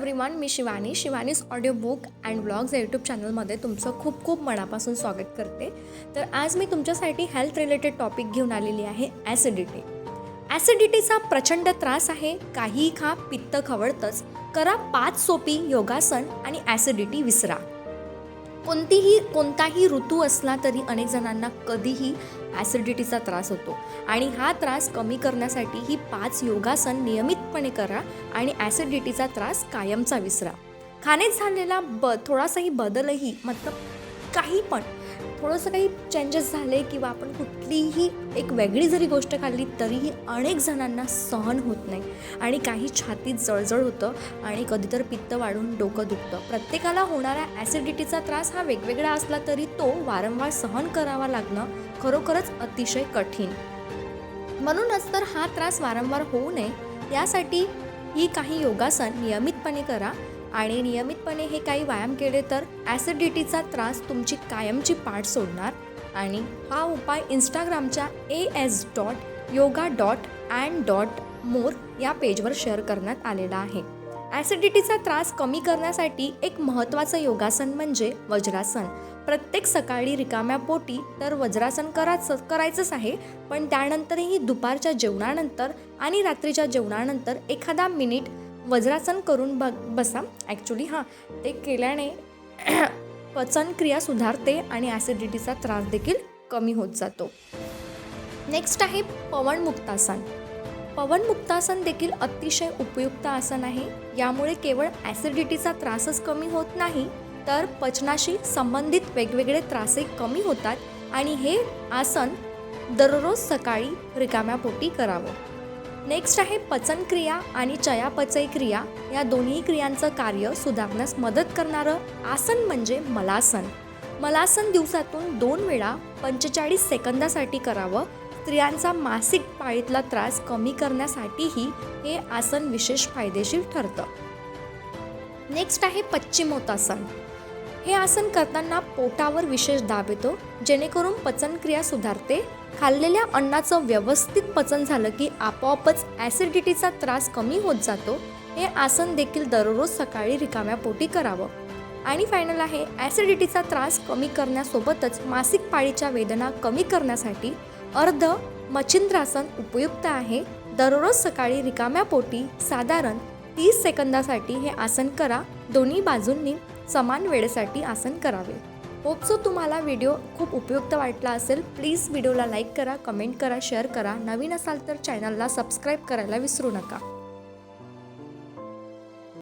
Everyone me Shivani. Shivani's audio book and blogs या YouTube चॅनलमध्ये तुमचं खूप खूप मनापासून स्वागत करते. तर आज मी तुमच्यासाठी हेल्थ रिलेटेड टॉपिक घेऊन आलेली आहे ॲसिडिटी ॲसिडिटीचा प्रचंड त्रास आहे काही खा पित्त खवळतंच. करा पाच सोपी योगासन आणि ॲसिडिटी विसरा. कोणतीही कोणताही ऋतू असला तरी अनेक जणांना कधीही ॲसिडिटीचा त्रास होतो. आणि हा त्रास कमी करण्यासाठी ही पाच योगासन नियमितपणे करा आणि ॲसिडिटीचा त्रास कायमचा विसरा. खाण्यात झालेला ब थोडासाही बदलही मतलब काही पण थोडंसं काही चेंजेस झाले किंवा आपण कुठलीही एक वेगळी जरी गोष्ट खाल्ली तरीही अनेक जणांना सहन होत नाही. आणि काही छातीत जळजळ होतं आणि कधी तर पित्त वाढून डोकं दुखतं. प्रत्येकाला होणाऱ्या ॲसिडिटीचा त्रास हा वेगवेगळा असला तरी तो वारंवार सहन करावा लागणं खरोखरच अतिशय कठीण. म्हणूनच तर हा त्रास वारंवार होऊ नये. यासाठी ही काही योगासन नियमितपणे करा. आणि नियमितपणे हे काही व्यायाम केले तर ॲसिडिटीचा त्रास तुमची कायमची पाठ सोडणार. आणि हा उपाय इंस्टाग्रामच्या A S dot yoga dot and dot more या पेजवर शेअर करण्यात आलेला आहे. ॲसिडिटीचा त्रास कमी करण्यासाठी एक महत्त्वाचं योगासन म्हणजे वज्रासन. प्रत्येक सकाळी रिकाम्या पोटी तर वज्रासन करायचं करायचंच आहे पण त्यानंतरही दुपारच्या जेवणानंतर आणि रात्रीच्या जेवणानंतर एखादा मिनिट वज्रासन करून बघ बसा. ॲक्च्युली हां ते केल्याने पचनक्रिया सुधारते आणि ॲसिडिटीचा त्रास देखील कमी होत जातो. नेक्स्ट आहे पवनमुक्तासन. पवनमुक्तासन देखील अतिशय उपयुक्त आसन आहे. यामुळे केवळ ॲसिडिटीचा त्रासच कमी होत नाही तर पचनाशी संबंधित वेगवेगळे त्रासही कमी होतात आणि हे आसन दररोज सकाळी रिकाम्या पोटी करावं. नेक्स्ट आहे पचनक्रिया आणि चयापचय क्रिया. या दोन्ही क्रियांचं कार्य सुधारण्यास मदत करणारं आसन म्हणजे मलासन. मलासन दिवसातून दोन वेळा पंचेचाळीस सेकंदासाठी करावं. स्त्रियांचा मासिक पाळीतला त्रास कमी करण्यासाठीही हे आसन विशेष फायदेशीर ठरतं. नेक्स्ट आहे पश्चिमोत्तासन. हे आसन करताना पोटावर विशेष दाब येतो जेणेकरून पचनक्रिया सुधारते. खाल्लेल्या अन्नाचं व्यवस्थित पचन झालं की आपोआपच ॲसिडिटीचा त्रास कमी होत जातो. हे आसन देखील दररोज सकाळी रिकाम्या पोटी करावं. आणि फायनल आहे ॲसिडिटीचा त्रास कमी करण्यासोबतच मासिक पाळीच्या वेदना कमी करण्यासाठी अर्ध मच्छिंद्रासन उपयुक्त आहे. दररोज सकाळी रिकाम्या पोटी साधारण तीस सेकंदासाठी हे आसन करा. दोन्ही बाजूंनी समान वेळेसाठी आसन करावे. होपसो तुम्हाला व्हिडिओ खूप उपयुक्त वाटला असेल प्लीज व्हिडिओला लाईक करा कमेंट करा शेअर करा. नवीन असाल तर चॅनलला सबस्क्राईब करायला विसरू नका.